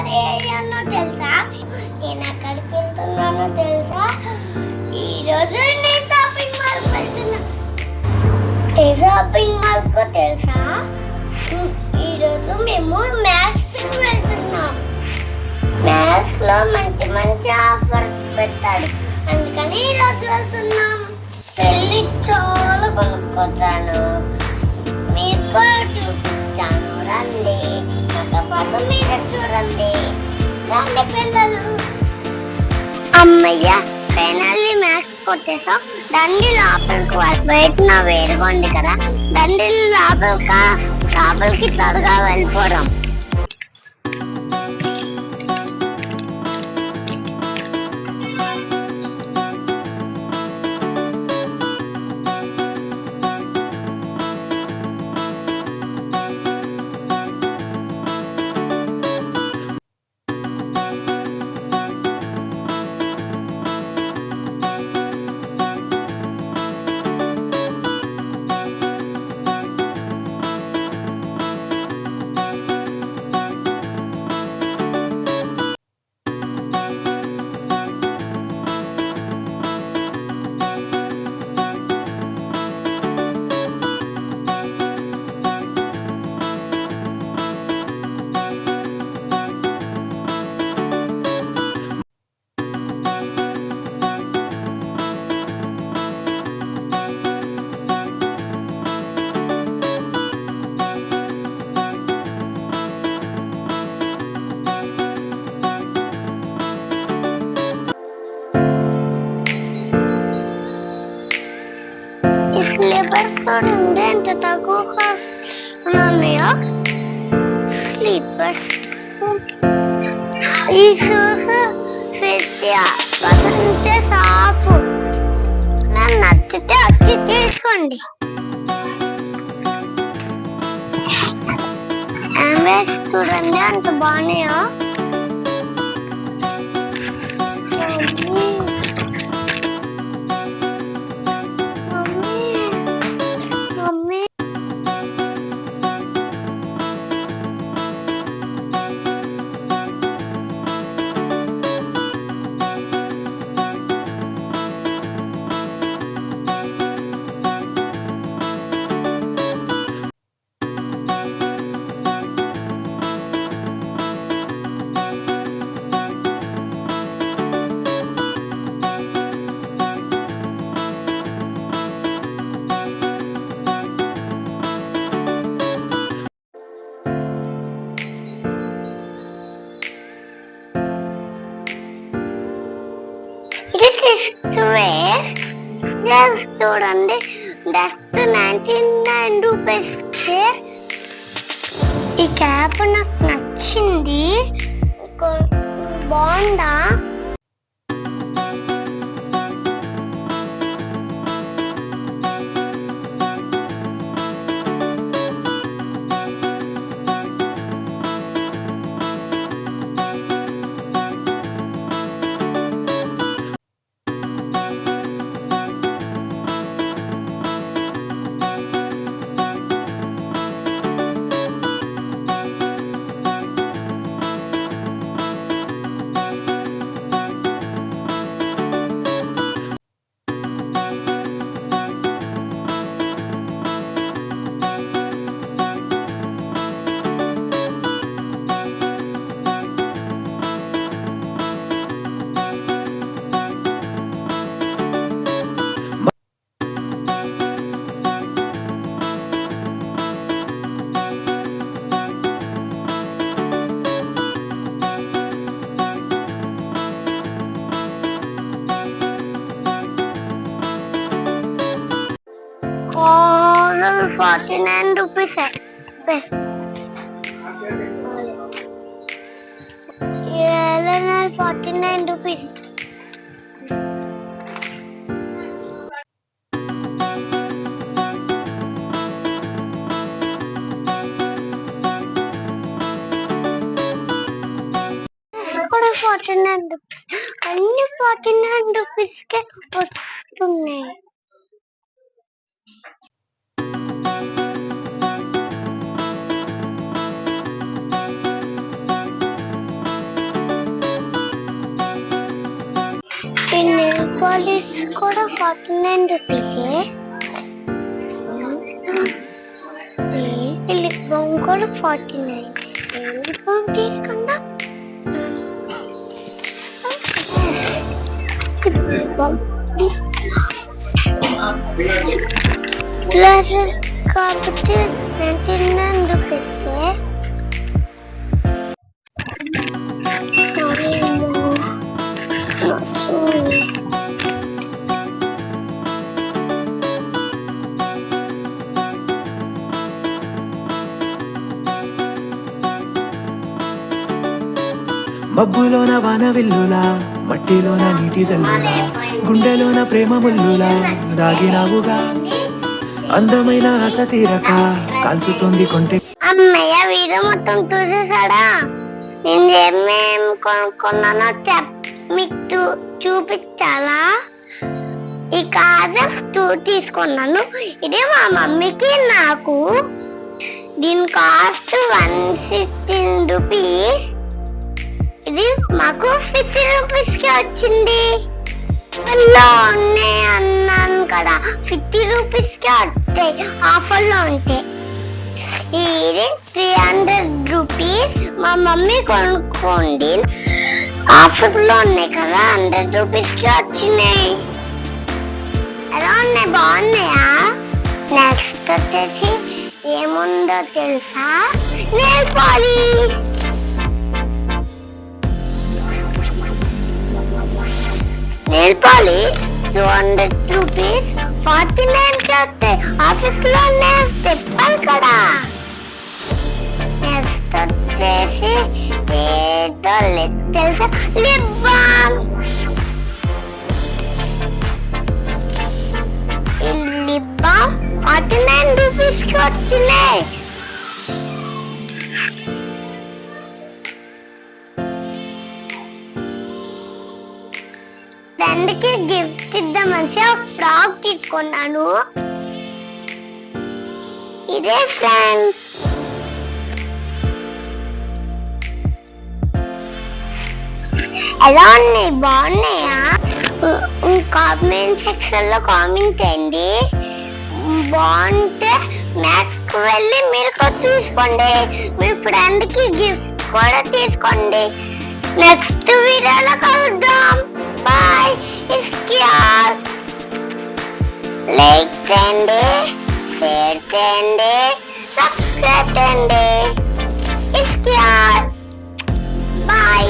Ready అయ్యానో తెలుసా? నేను ఎక్కడికి వెళ్తున్నానో తెలుసా? ఈరోజు నేను షాపింగ్ మాల్ వెళ్తున్నా. ఏ షాపింగ్ మాల్కో తెలుసా? ఈరోజు మేము మ్యాథ్స్కి వెళ్తున్నాం. మ్యాథ్స్లో మంచి మంచి ఆఫర్స్ పెట్టాడు. అందుకని ఈ రోజు వెళ్తున్నాం. వెళ్ళి చాలా కొనుక్కొచ్చాను. అమ్మయ్య ఫైనల్లీ మ్యాక్స్ కొట్టేసాం దండి లోపలికి బయట నా వేరుగా ఉంది కదా దండి లోపలికి లోపలికి త్వరగా వెళ్ళిపోవడం చూడండి ఎంత తక్కువ కాస్ట్ ఉన్నాయో స్లీపర్స్ ఈ షూస్ ఫిఫ్టీ పర్సెంటే షాపు నాకు నచ్చితే వచ్చి తీసుకోండి హ్యాండ్బ్యాగ్స్ చూడండి అంత బాగున్నాయో ఇది కిస్తువే జస్ట్ చూడండి జస్ట్ నైన్టీ నైన్ ఈ క్యాప్ నాకు నచ్చింది. బాగుందా forty nine rupees forty nine rupees కూడా ఫార్టీ నైన్ రూపీస్ అన్ని ఫార్టీ నైన్ రూపీస్కే వస్తున్నాయి. కూడా ఫార్టీ నైన్ రూపీసే లిప్ బామ్ కూడా ఫార్టీ నైన్ లిప్ బామ్ తీసుకుందా గ్లాసెస్ కాబట్టి నైన్టీ నైన్ రూపీస్ మబ్బులోన వాన విల్లులా మట్టిలోన నీటి జల్లులా గుండెలోన ప్రేమ ముల్లులా దాగినావుగా. అందమైన ఆశ తీరక కాల్చుతుంది కొంటె. అమ్మయ్య వీడు మొత్తం చూసేసాడా నేను ఏమేం కొనుక్కున్నానో చెప్. మీకు చూ- చూపించాలా? ఈ కాదు తీసుకున్నాను. ఇది మా మమ్మీకి నాకు. దీని cost one sixteen rupees fifty వచ్చింది. లో ఉన్నాయి అన్నాను కదా. ఫిఫ్టీ రూపీస్కి వస్తాయి ఆఫర్లో ఉంటాయి ఇది త్రీ హండ్రెడ్ రూపీస్. మా మమ్మీ కొనుక్కోండి. ఆఫర్లో ఉన్నాయి కదా హండ్రెడ్ రూపీస్కి వచ్చినాయి. ఎలా ఉన్నాయి బాగున్నాయా? నెక్స్ట్ వచ్చేసి ఏముందో తెలుసా? Nail polish nail polish two hundred rupees forty నైన్కి వస్తాయి ఆఫీస్లో చెప్పాలి కదా నెక్స్ట్ వచ్చేసి ఏదో లేదు తెలుసా లిప్ బామ్ ఈ ఫ్రెండ్కి గిఫ్ట్ ఇద్దామని ఒక ఫ్రాక్ తీసుకున్నాను. ఇదే ఫ్రెండ్స్ ఎలా ఉన్నాయి? బాగున్నాయా? కామెంట్ సెక్షన్లో కామెంట్ చేయండి. బాగుంటే మ్యాక్స్ వెళ్ళి మీరు కూడా చూసుకోండి. మీ ఫ్రెండ్కి గిఫ్ట్ కూడా తీసుకోండి. నెక్స్ట్ వీడియోలో కలుద్దాం. Bye backyard. Like tende, share tende, subscribe tende. It's. Bye.